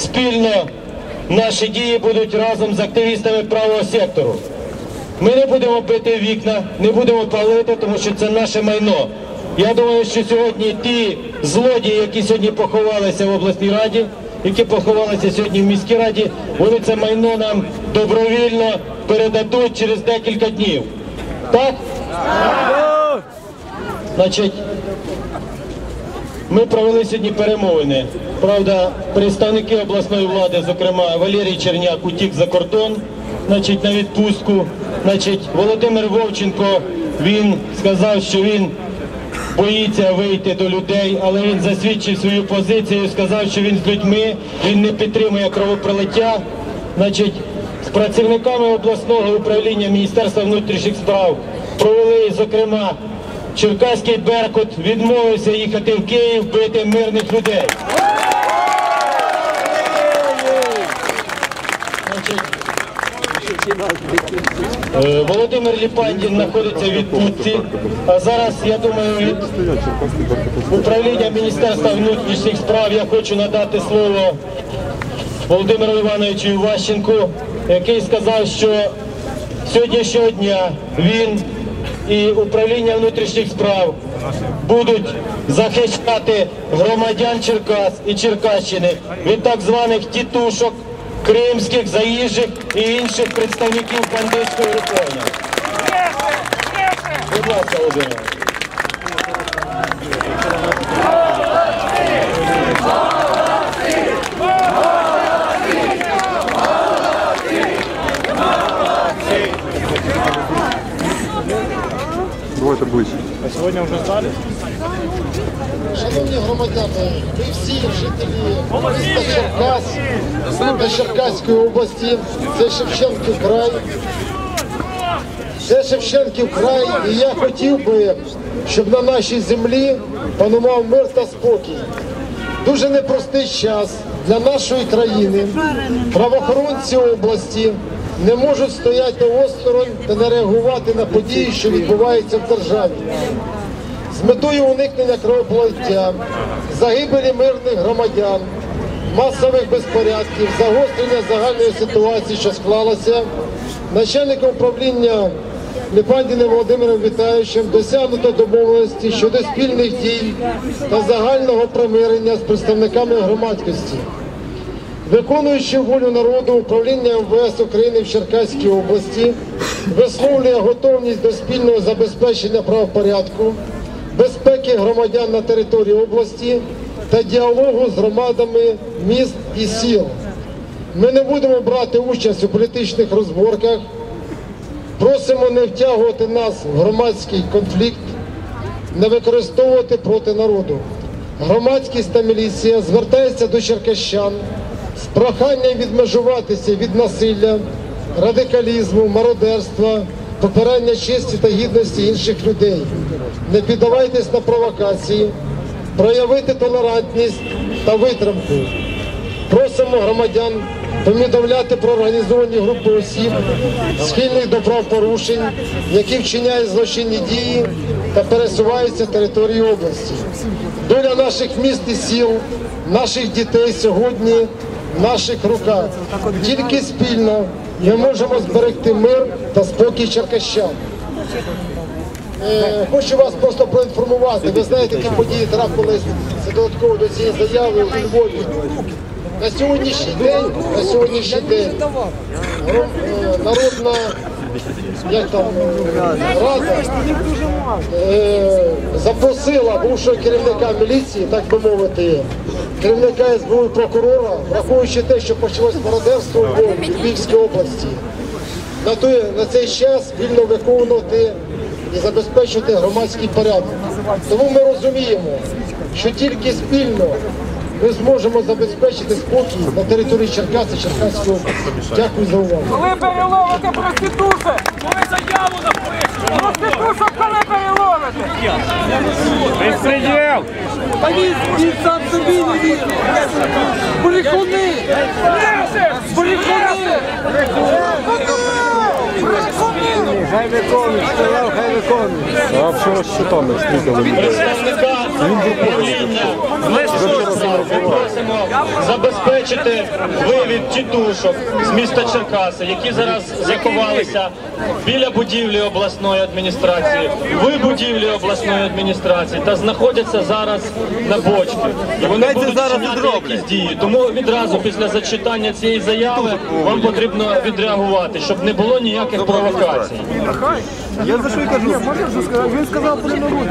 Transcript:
спільно наші дії будуть разом з активістами правого сектору. Ми не будемо бити вікна, не будемо палити, тому що це наше майно. Я думаю, що сьогодні ті злодії, які сьогодні поховалися в обласній раді, які поховалися сьогодні в міській раді, вони це майно нам добровільно передадуть через декілька днів. Так? Значить, ми провели сьогодні перемовини. Правда, представники обласної влади, зокрема Валерій Черняк, утік за кордон, значить, на відпустку. Значить, Володимир Вовченко він сказав, що він боїться вийти до людей, але він засвідчив свою позицію, сказав, що він з людьми, він не підтримує кровопролиття. Значить, з працівниками обласного управління Міністерства внутрішніх справ провели, зокрема, Черкаський Беркут відмовився їхати в Київ бити мирних людей. Е, Володимир Ліпандін знаходиться в відпустці, а зараз, я думаю, від управління Міністерства внутрішніх справ я хочу надати слово Володимиру Івановичу Іващенку, який сказав, що сьогоднішнього дня він і управління внутрішніх справ будуть захищати громадян Черкас і Черкащини від так званих тітушок, кримських, заїжджих і інших представників бандитської реформи. Будь ласка, Володимир. Давайте ближче. Шановні громадяни, ми всі жителі міста Черкас та Черкаської області, це Шевченків край. Це Шевченків край, і я хотів би, щоб на нашій землі панував мир та спокій. Дуже непростий час для нашої країни. Правоохоронці області не можуть стояти осторонь та не реагувати на події, що відбуваються в державі з метою уникнення кровопролиття, загибелі мирних громадян, масових безпорядків, загострення загальної ситуації, що склалася, начальником управління Ліпандіним Володимиром Вітаючим досягнуто домовленості щодо спільних дій та загального примирення з представниками громадськості. Виконуючи волю народу, управління МВС України в Черкаській області висловлює готовність до спільного забезпечення правопорядку, безпеки громадян на території області та діалогу з громадами міст і сіл. Ми не будемо брати участь у політичних розборках, просимо не втягувати нас в громадський конфлікт, не використовувати проти народу. Громадськість та міліція звертається до черкащан з проханням відмежуватися від насилля, радикалізму, мародерства, попирання честі та гідності інших людей. Не піддавайтесь на провокації, проявити толерантність та витримку. Просимо громадян повідомляти про організовані групи осіб, схильних до правопорушень, які вчиняють злочинні дії та пересуваються територією області. Доля наших міст і сіл, наших дітей сьогодні в наших руках. Тільки спільно ми можемо зберегти мир та спокій черкащан. Е, Хочу вас просто проінформувати. Ви знаєте, які події трапились додатково до цієї заяви у Львові. На сьогоднішній день, на сьогоднішній день е, народна як там, рада е, запросила бувшого керівника міліції, так би мовити, керівника СБУ і прокурора, враховуючи те, що почалось мародерство у в Львівській області, на, той, на цей час вільно виконувати і забезпечувати громадський порядок. Тому ми розуміємо, що тільки спільно ми зможемо забезпечити спокій на території Черкас і Черкаської області. Дякую за увагу. Коли переловите проституток? Коли заяву напишете? Проституток коли переловите? Безпреділ! Та він, він сам собі не вірить. Брехуни! Брехуни! Хай виконують, хай виконують. А що з щитами стрікали ми просимо забезпечити вивід тітушок з міста Черкаси, які зараз заховалися біля будівлі обласної адміністрації, в будівлі обласної адміністрації та знаходяться зараз на бочці. І вони це будуть зараз якісь дії. Тому відразу після зачитання цієї заяви вам потрібно відреагувати, щоб не було ніяких провокацій. Я за що й кажу. Він сказав про народу.